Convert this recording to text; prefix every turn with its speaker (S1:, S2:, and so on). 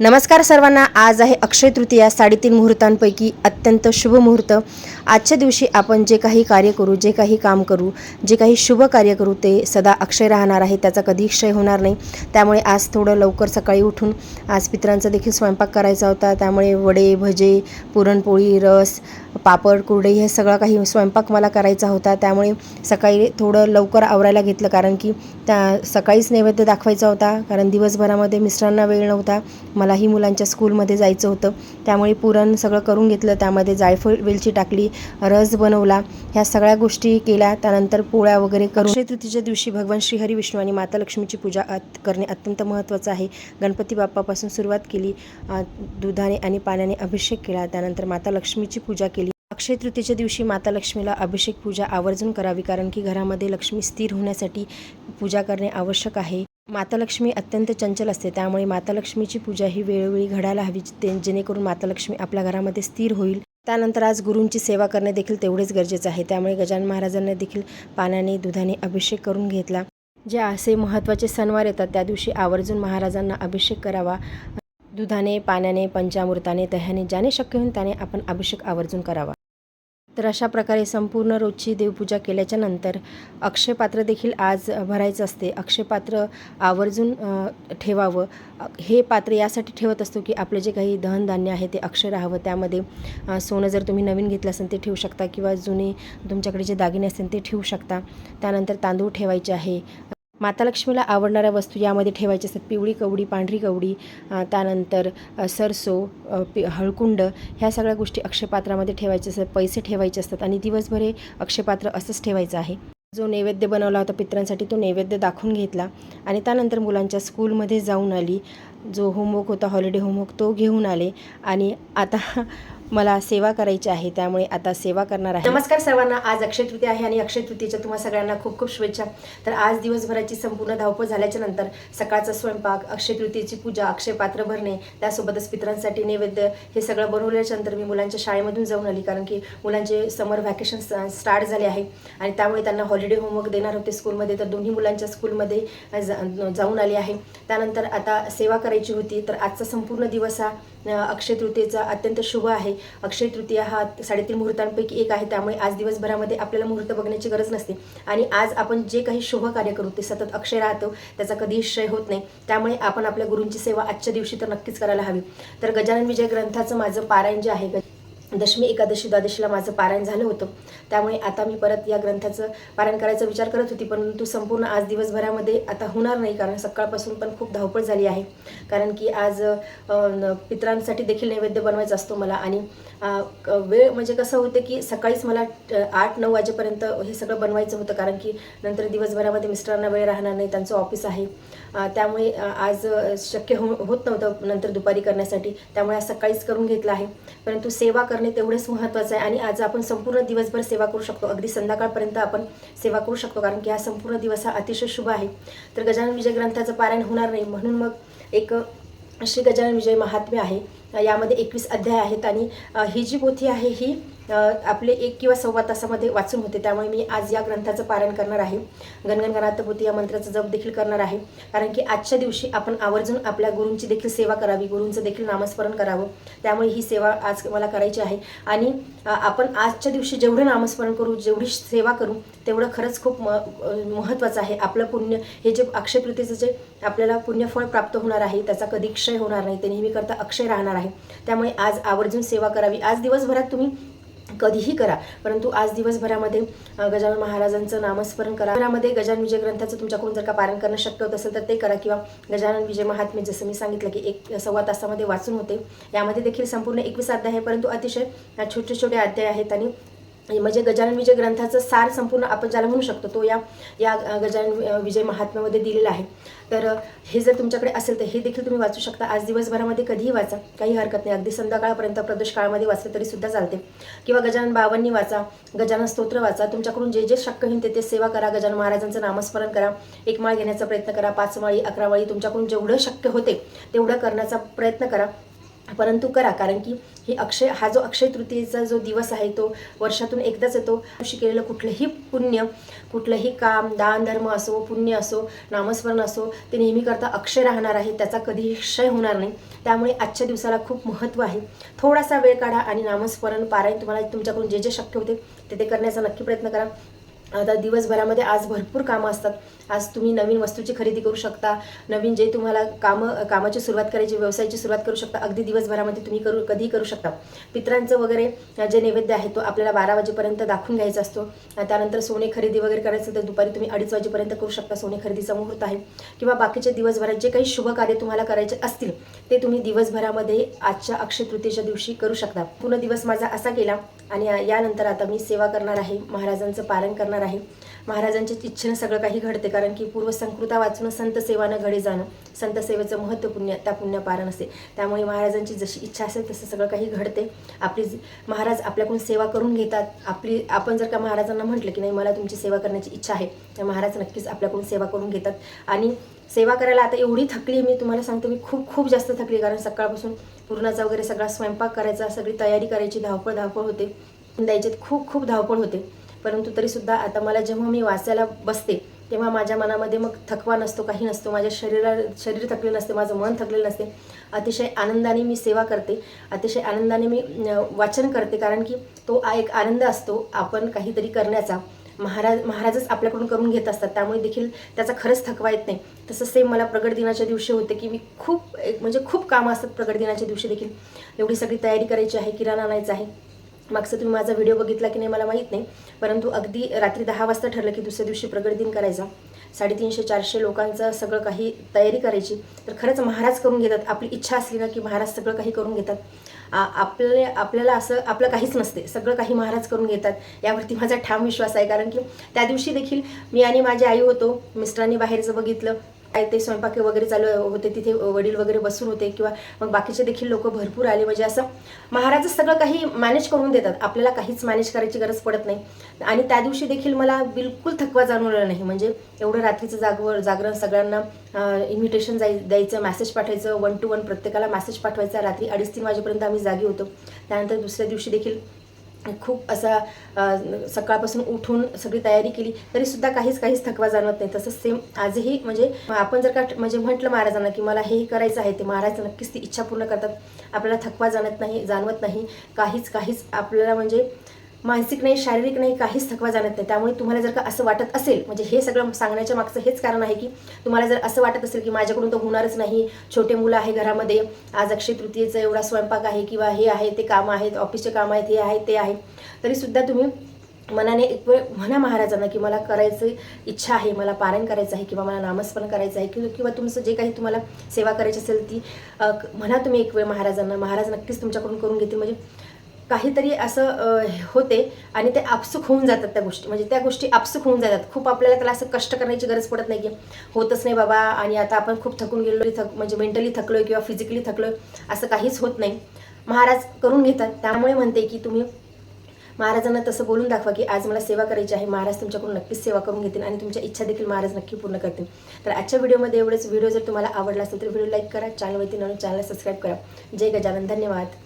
S1: नमस्कार सर्वांना. आज आहे अक्षय तृतीया. साडेतीन मुहूर्तांपैकी अत्यंत शुभ मुहूर्त. आजच्या दिवशी आपण जे काही कार्य करू जे काही काम करू जे काही शुभ कार्य करू ते सदा अक्षय राहणार आहे त्याचा कधी क्षय होणार नाही. त्यामुळे आज थोडं लवकर सकाळी उठून आज पित्रांचा देखील स्वयंपाक करायचा होता. त्यामुळे वडे भजे पुरणपोळी रस पापड कुरडई हे सगळं काही स्वयंपाक मला करायचा होता. त्यामुळे सकाळी थोडं लवकर आवरायला घेतलं कारण की त्या सकाळीच नैवेद्य दाखवायचा होता. कारण दिवसभरामध्ये मिस्टरांना वेळ नव्हता. मलाही मुलांच्या स्कूलमध्ये जायचं होतं. त्यामुळे पुरण सगळं करून घेतलं. त्यामध्ये जायफळ वेलची टाकली रस बनवला ह्या सगळ्या गोष्टी केल्या. त्यानंतर पोळ्या वगैरे करून चतुर्थीच्या तृतीच्या दिवशी भगवान श्रीहरी विष्णू आणि माता लक्ष्मीची पूजा अत करणे अत्यंत महत्त्वाचं आहे. गणपती बाप्पापासून सुरुवात केली. दुधाने आणि पाण्याने अभिषेक केला. त्यानंतर माता लक्ष्मीची पूजा केली. अक्षय तृतीयेच्या दिवशी माता लक्ष्मीला अभिषेक पूजा आवर्जून करावी कारण की घरामध्ये लक्ष्मी स्थिर होण्यासाठी पूजा करणे आवश्यक आहे. माता लक्ष्मी अत्यंत चंचल असते त्यामुळे माता लक्ष्मीची पूजा ही वेळोवेळी घडायला हवी ते- जेणेकरून माता लक्ष्मी आपल्या घरामध्ये स्थिर होईल. त्यानंतर आज गुरूंची सेवा करणे देखील तेवढेच गरजेचं आहे. त्यामुळे गजानन महाराजांना देखील पाण्याने दुधाने अभिषेक करून घेतला. जे असे महत्त्वाचे सणवार येतात त्या दिवशी आवर्जून महाराजांना अभिषेक करावा. दुधाने पाण्याने पंचामृताने दह्याने ज्याने शक्य होईल त्याने आपण अभिषेक आवर्जून करावा. तर अशा प्रकारे संपूर्ण रोजची देवपूजा केल्याच्यानंतर अक्षयपात्र देखील आज भरायचं असते. अक्षयपात्र आवर्जून ठेवावं. हे पात्र यासाठी ठेवत असतो की आपलं जे काही धनधान्य आहे ते अक्षय राहावं. त्यामध्ये सोनं जर तुम्ही नवीन घेतलं असेल ते ठेवू शकता किंवा जुने तुमच्याकडे जे दागिने असतील ते ठेवू शकता. त्यानंतर तांदूळ ठेवायचे आहे. माता लक्ष्मीला आवडणाऱ्या वस्तू यामध्ये ठेवायच्या असतात पिवळी कवडी पांढरी कवडी त्यानंतर सरसो पि हळकुंड ह्या सगळ्या गोष्टी अक्षयपात्रामध्ये ठेवायच्या असतात पैसे ठेवायचे असतात आणि दिवसभर हे अक्षयपात्र असंच ठेवायचं आहे. जो नैवेद्य बनवला होता पित्रांसाठी तो नैवेद्य दाखवून घेतला आणि त्यानंतर मुलांच्या स्कूलमध्ये जाऊन आली. जो होमवर्क होता हॉलिडे होमवर्क तो घेऊन आले आणि आता मला सेवा करायची आहे त्यामुळे आता सेवा करणार आहे. नमस्कार सर्वांना. आज अक्षय तृतीया आहे आणि अक्षय तृतीयेच्या तुम्हा सगळ्यांना खूप खूप शुभेच्छा. तर आज दिवसभराची संपूर्ण धावपळ झाल्याच्यानंतर सकाळचा स्वयंपाक अक्षय तृतीयेची पूजा अक्षय पात्र भरणे त्यासोबतच पितरांसाठी नैवेद्य हे सगळं बनवल्याच्या नंतर मी मुलांच्या शाळेमधून जाऊन आली कारण की मुलांचे समर व्हॅकेशन स्टार्ट झाले आहे. आणि त्यामुळे त्यांना हॉलिडे होमवर्क देणार होते स्कूलमध्ये तर दोन्ही मुलांच्या स्कूलमध्ये जा- जाऊन आली आहे. त्यानंतर आता सेवा करायची होती तर आजचा संपूर्ण दिवस हा अक्षय तृतीयेचा अत्यंत शुभ आहे. अक्षय तृतीया हा साडेतीन मुहूर्तांपैकी एक आहे. त्यामुळे आज दिवसभरामध्ये आपल्याला मुहूर्त बघण्याची गरज नसते. आणि आज आपण जे काही शुभ कार्य करू ते सतत अक्षय राहतो. त्याचा कधीही क्षय होत नाही. त्यामुळे आपण आपल्या गुरूंची सेवा आजच्या दिवशी तर नक्कीच करायला हवी. तर गजानन विजय ग्रंथाचं माझं पारायण जे आहे दशमी एकादशी द्वादशीला माझं पारायण झालं होतं. त्यामुळे आता मी परत या ग्रंथाचं पारायण करायचा विचार करत होती परंतु संपूर्ण आज दिवसभरामध्ये आता होणार नाही कारण सकाळपासून पण खूप धावपळ झाली आहे. कारण की आज पित्रांसाठी न- पितरांसाठी देखील नैवेद्य बनवायचा असतो मला आणि क- वेळ म्हणजे कसं होतं की सकाळीच मला आठ नऊ वाजेपर्यंत हे सगळं बनवायचं होतं कारण की नंतर दिवसभरामध्ये मिस्टरांना वेळ राहणार नाही त्यांचं ऑफिस आहे. त्यामुळे आज शक्य हो होत नव्हतं नंतर दुपारी करण्यासाठी त्यामुळे आज सकाळीच करून घेतलं आहे. परंतु सेवा कर करणे तेवढेच महत्त्वाचं आहे. आणि आज आपण संपूर्ण दिवसभर सेवा करू शकतो. अगदी संध्याकाळपर्यंत आपण सेवा करू शकतो. कारण की हा संपूर्ण दिवस हा अतिशय शुभ आहे. तर गजानन विजय ग्रंथाचं पारायण होणार नाही. म्हणून मग एक श्री गजानन विजय महात्म्य आहे. यामध्ये एकवीस अध्याय आहेत आणि ही जी पोथी आहे ही आपले एक किंवा सव्वा तासामध्ये वाचून होते. त्यामुळे मी आज या ग्रंथाचं पारायण करणार आहे. गणगण पोथी या मंत्राचा जप देखील करणार आहे. कारण की आजच्या दिवशी आपण आवर्जून आपल्या गुरूंची देखील सेवा करावी गुरूंचं देखील नामस्मरण करावं. त्यामुळे ही सेवा आज मला करायची आहे. आणि आपण आजच्या दिवशी जेवढं नामस्मरण करू जेवढी सेवा करू तेवढं खरंच खूप म महत्त्वाचं आहे. आपलं पुण्य हे जे अक्षयकृतीचं जे आपल्याला पुण्यफळ प्राप्त होणार आहे त्याचा कधी क्षय होणार नाही. ते नेहमी करता अक्षय राहणार आहे. त्यामुळे आज आवर्जून सेवा करावी. आज दिवसभरात तुम्ही कधीही करा. परंतु आज दिवसभरामध्ये गजानन महाराजांचं नामस्मरण करा. घरामध्ये गजानन विजय ग्रंथाचं तुमच्याकडून जर का पारण करणं शक्य होत असेल तर ते करा किंवा गजानन विजय महात्मे जसं मी सांगितलं की एक सव्वा तासामध्ये वाचून होते. यामध्ये देखील संपूर्ण एकवीस अध्याय आहे. परंतु अतिशय छोटे छोटे अध्याय आहेत आणि म्हणजे गजानन विजय ग्रंथाचं सार संपूर्ण आपण ज्याला म्हणू शकतो तो या या गजानन विजय महात्म्यामध्ये दिलेला आहे. तर हे जर तुमच्याकडे असेल तर हे देखील तुम्ही वाचू शकता. आज दिवसभरामध्ये कधीही वाचा. काही हरकत नाही. अगदी संध्याकाळपर्यंत प्रदोष काळामध्ये वाचले तरी सुद्धा चालते. किंवा गजानन बावांनी वाचा. गजानन स्तोत्र वाचा. तुमच्याकडून जे जे शक्य होईल ते ते सेवा करा. गजानन महाराजांचं नामस्मरण करा. एक माळ घेण्याचा प्रयत्न करा. पाच माळी अकरा माळी तुमच्याकडून जेवढं शक्य होते तेवढं करण्याचा प्रयत्न करा. परंतु करा कारण की ही अक्षय हा जो अक्षय तृतीयेचा जो दिवस आहे तो वर्षातून एकदाच येतो. शिकलेलं केलेलं कुठलंही पुण्य कुठलंही काम दान धर्म असो पुण्य असो नामस्मरण असो ते नेहमी करता अक्षय राहणार आहे त्याचा कधीही क्षय होणार नाही. त्यामुळे आजच्या दिवसाला खूप महत्त्व आहे. थोडासा वेळ काढा आणि नामस्मरण पारायण तुम्हाला तुमच्याकडून जे जे शक्य होते ते ते करण्याचा नक्की प्रयत्न करा. आता दिवसभरामध्ये आज भरपूर कामं असतात. आज तुम्ही नवीन वस्तूची खरेदी करू शकता. नवीन जे तुम्हाला कामं कामाची सुरुवात करायची व्यवसायाची सुरुवात करू शकता. अगदी दिवसभरामध्ये तुम्ही करू कधीही करू शकता. पित्रांचं वगैरे जे नैवेद्य आहे तो आपल्याला बारा वाजेपर्यंत दाखवून घ्यायचा असतो. त्यानंतर सोने खरेदी वगैरे करायचं तर दुपारी तुम्ही अडीच वाजेपर्यंत करू शकता. सोने खरेदीचा मुहूर्त आहे. किंवा बाकीचे दिवसभरात जे काही शुभ कार्य तुम्हाला करायचे असतील ते तुम्ही दिवसभरामध्ये आजच्या अक्षय तृतीयेच्या दिवशी करू शकता. पूर्ण दिवस माझा असा गेला आणि यानंतर आता मी सेवा करणार आहे महाराजांचं पालन करणार आहे. महाराजांच्या इच्छेनं सगळं काही घडते कारण की पूर्वसंकृता वाचून संत सेवानं घडे जाणं संत सेवेचं महत्त्व पुण्य त्या पुण्यपारण असते. त्यामुळे महाराजांची जशी इच्छा असेल तसं सगळं काही घडते. आपली महाराज आपल्याकडून सेवा करून घेतात. आपली आपण जर का महाराजांना म्हटलं की नाही मला तुमची सेवा करण्याची इच्छा आहे तर महाराज नक्कीच आपल्याकडून सेवा करून घेतात. आणि सेवा करायला आता एवढी थकली मी तुम्हाला सांगते मी खूप खूप जास्त थकली कारण सकाळपासून पूर्णाचा वगैरे सगळा स्वयंपाक करायचा सगळी तयारी करायची धावपळ धावपळ होते. द्यायचे खूप खूप धावपळ होते. परंतु तरीसुद्धा आता मला जेव्हा मी वाचायला बसते तेव्हा माझ्या मनामध्ये मग थकवा नसतो काही नसतो. माझ्या शरीरा शरीर थकलेलं नसते माझं मन थकलेलं नसते. अतिशय आनंदाने मी सेवा करते. अतिशय आनंदाने मी वाचन करते. कारण की तो एक आनंद असतो आपण काहीतरी करण्याचा. महाराज महाराजच आपल्याकडून करून घेत असतात. त्यामुळे देखील त्याचा खरंच थकवा येत नाही. तसं सेम मला प्रगट दिनाच्या दिवशी होते की मी खूप एक म्हणजे खूप कामं असतात प्रगट दिनाच्या दिवशी देखील. एवढी सगळी तयारी करायची आहे किराणा आणायचा आहे. मागचा तुम्ही माझा व्हिडिओ बघितला की नाही मला माहीत नाही. परंतु अगदी रात्री दहा वाजता ठरलं की दुसऱ्या दिवशी प्रगट दिन करायचा. साडेतीनशे चारशे लोकांचं सगळं काही तयारी करायची. तर खरंच महाराज करून घेतात. आपली इच्छा असली ना की महाराज सगळं काही करून घेतात. आ- आपले आपल्याला असं आपलं काहीच नसते. सगळं काही महाराज करून घेतात. यावरती माझा ठाम विश्वास आहे. कारण की त्या दिवशी देखील मी आणि माझी आई होतो. मिस्टरांनी बाहेरचं बघितलं. काय ते स्वयंपाक वगैरे चालू होते तिथे वडील वगैरे बसून होते किंवा मग बाकीचे देखील लोक भरपूर आले. म्हणजे असं महाराज सगळं काही मॅनेज करून देतात. आपल्याला काहीच मॅनेज करायची गरज पडत नाही. आणि त्या दिवशी देखील मला बिलकुल थकवा जाणवलेला नाही. म्हणजे एवढं रात्रीचं जागवर जागरण सगळ्यांना इन्व्हिटेशन जाय द्यायचं मेसेज पाठवायचं वन टू वन प्रत्येकाला मेसेज पाठवायचा. रात्री अडीच तीन वाजेपर्यंत आम्ही जागी होतो. त्यानंतर दुसऱ्या दिवशी देखील खूप असा सकाळपासून उठून सगळी तयारी केली तरीसुद्धा काहीच काहीच थकवा जाणवत नाही. तसंच सेम आजही म्हणजे आपण जर का म्हणजे म्हटलं महाराजांना की मला हे करायचं आहे ते महाराज नक्कीच ती इच्छा पूर्ण करतात. आपल्याला थकवा जाणत नाही जाणवत नाही. काहीच काहीच आपल्याला म्हणजे मानसिक नाही शारीरिक नाही काहीच थकवा जाणत नाही. त्यामुळे तुम्हाला जर का असं वाटत असेल म्हणजे हे सगळं सांगण्याच्या मागचं हेच कारण आहे की तुम्हाला जर असं वाटत असेल की माझ्याकडून तर होणारच नाही. छोटे मुलं आहे घरामध्ये. आज अक्षय तृतीयेचा एवढा स्वयंपाक आहे किंवा हे आहे ते कामं आहेत ऑफिसचे कामं आहेत हे आहे ते आहे. तरीसुद्धा तुम्ही मनाने एक वेळ म्हणा महाराजांना की मला करायचं इच्छा आहे मला पारायण करायचं आहे किंवा मला नामस्मरण करायचं आहे किंवा किंवा तुमचं जे काही तुम्हाला सेवा करायची असेल ती म्हणा तुम्ही एक वेळ महाराजांना. महाराज नक्कीच तुमच्याकडून करून घेतील. म्हणजे काहीतरी असं होते आणि ते आपसुक होऊन जातात त्या गोष्टी. म्हणजे त्या गोष्टी आपसुक होऊन जातात. खूप आपल्याला त्याला असं कष्ट करण्याची गरज पडत नाही की होतच नाही बाबा आणि आता आपण खूप थकून गेलो थक म्हणजे मेंटली थकलोय किंवा फिजिकली थकलोय असं काहीच होत नाही. महाराज करून घेतात. त्यामुळे म्हणते की तुम्ही महाराजांना तसं बोलून दाखवा की आज मला सेवा करायची आहे. महाराज तुमच्याकडून नक्कीच सेवा करून घेतील आणि तुमच्या इच्छा देखील महाराज नक्की पूर्ण करतील. तर आजच्या व्हिडिओमध्ये एवढेच. व्हिडिओ जर तुम्हाला आवडला असेल तर व्हिडिओ लाईक करा. चॅनलवरती नवीन चॅनल सबस्क्राईब करा. जय गजानन. धन्यवाद.